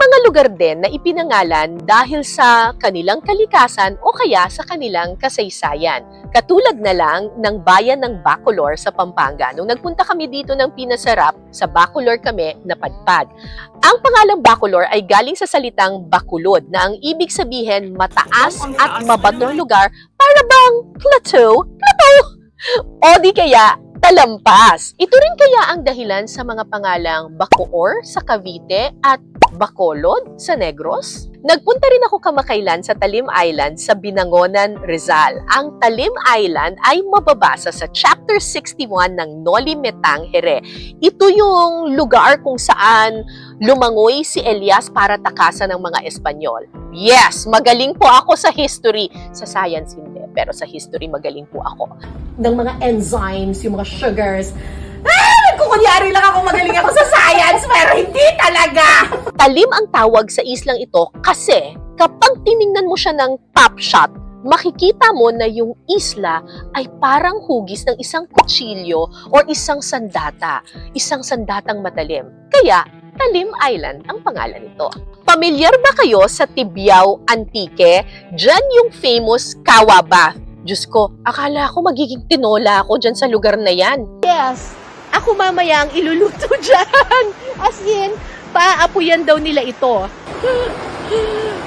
mga lugar din na ipinangalan dahil sa kanilang kalikasan o kaya sa kanilang kasaysayan. Katulad na lang ng bayan ng Bacolor sa Pampanga. Nung nagpunta kami dito ng Pinasarap, sa Bacolor kami napadpad. Ang pangalang Bacolor ay galing sa salitang bakulod na ang ibig sabihin mataas at mabatong lugar para bang plateau? Plateau! O di kaya talampas. Ito rin kaya ang dahilan sa mga pangalang Bacoor sa Cavite at Bacolod sa Negros? Nagpunta rin ako kamakailan sa Talim Island sa Binangonan, Rizal. Ang Talim Island ay mababasa sa Chapter 61 ng Noli Metang Here. Ito yung lugar kung saan lumangoy si Elias para takasan ng mga Espanyol. Yes, magaling po ako sa history. Sa science hindi, pero sa history magaling po ako. ng mga enzymes, yung mga sugars. Ah! Nagkukunyari lang ako magaling ako sa science, pero hindi talaga! Talim ang tawag sa islang ito kasi kapag tiningnan mo siya ng top shot, makikita mo na yung isla ay parang hugis ng isang kutsilyo o isang sandata, isang sandatang matalim. Kaya, Talim Island ang pangalan nito. Pamilyar ba kayo sa Tibiao Antique? Diyan yung famous Kawa Bath. Diyos ko, akala ko magiging tinola ako dyan sa lugar na yan. Yes, ako mamaya ang iluluto dyan. As in, paaapuyan daw nila ito.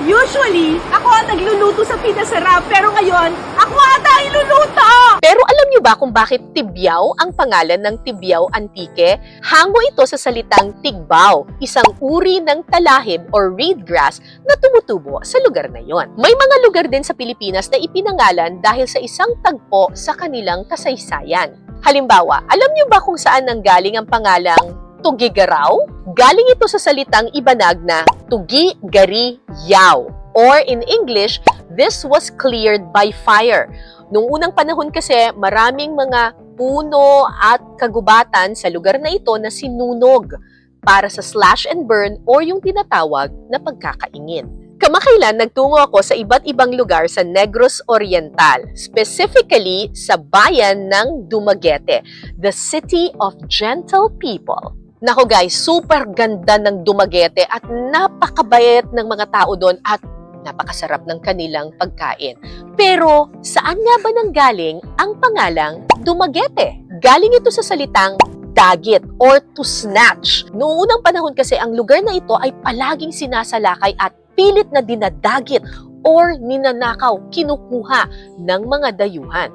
Usually, ako ang nagluluto sa pinasarap, pero ngayon, ako ata ang iluluto! Pero alam niyo ba kung bakit Tibiao ang pangalan ng Tibiao Antique? Hango ito sa salitang Tigbao, isang uri ng talahib or reed grass na tumutubo sa lugar na yon. May mga lugar din sa Pilipinas na ipinangalan dahil sa isang tagpo sa kanilang kasaysayan. Halimbawa, alam niyo ba kung saan nanggaling ang pangalang Tugigaraw? Galing ito sa salitang Ibanag na Tugi Gari Yaw. Or in English, this was cleared by fire. Nung unang panahon kasi, maraming mga puno at kagubatan sa lugar na ito na sinunog para sa slash and burn or yung tinatawag na pagkakaingin. Kamakailan nagtungo ako sa iba't ibang lugar sa Negros Oriental, specifically sa bayan ng Dumaguete, the city of gentle people. Nako guys, super ganda ng Dumaguete at napakabayat ng mga tao doon at napakasarap ng kanilang pagkain. Pero saan nga ba nanggaling ang pangalang Dumaguete? Galing ito sa salitang dagit or to snatch. Noong unang panahon kasi ang lugar na ito ay palaging sinasalakay at pilit na dinadagit or ninanakaw, kinukuha ng mga dayuhan.